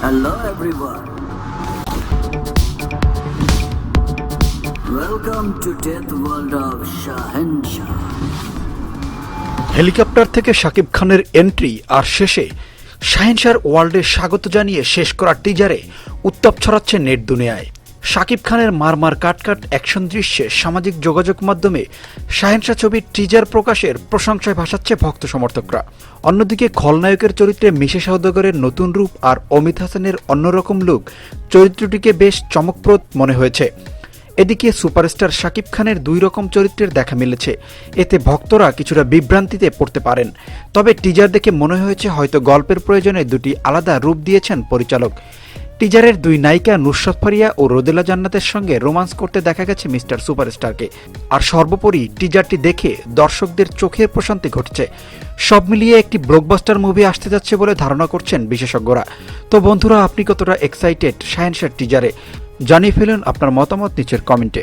Hello, everyone. Welcome to Death World of Shahenshah. Helicopter থেকে শাকিব খানের entry আর শেষে শাহিনশার ওয়ার্ল্ডে স্বাগত জানিয়ে শেষ করা টিজারে উত্তাপ ছড়াচ্ছে নেট দুনিয়ায় শাকিব খানের মারমার কাটকাট অ্যাকশন দৃশ্যে সামাজিক যোগাযোগ মাধ্যমে শাহেনশাহ ছবির টিজার প্রকাশের প্রশংসায় ভাসাচ্ছে ভক্ত সমর্থকরা। অন্যদিকে খলনায়কের চরিত্রে মিশে সওদাগরের নতুন রূপ আর অমিত হাসানের অন্যরকম লুক চরিত্রটিকে বেশ চমকপ্রদ মনে হয়েছে। এদিকে সুপারস্টার শাকিব খানের দুই রকম চরিত্রের দেখা মিলেছে। এতে ভক্তরা কিছুটা বিভ্রান্তিতে পড়তে পারেন। তবে টিজার দেখে মনে হয়েছে হয়তো গল্পের প্রয়োজনে দুটি আলাদা রূপ দিয়েছেন পরিচালক। টিজারের দুই নায়িকা নুসরত ফারিয়া ও রোদেলা জান্নাতের সঙ্গে রোমান্স করতে দেখা গেছে মিস্টার সুপারস্টারকে। আর সর্বোপরি টিজারটি দেখে দর্শকদের চোখের প্রশান্তি ঘটছে। সব মিলিয়ে একটি ব্লকবাস্টার মুভি আসতে যাচ্ছে বলে ধারণা করছেন বিশেষজ্ঞরা। তো বন্ধুরা, আপনি কতটা এক্সাইটেড সায়েন্সের টিজারে? জানিয়ে ফেলুন আপনার মতামত নিচের কমেন্টে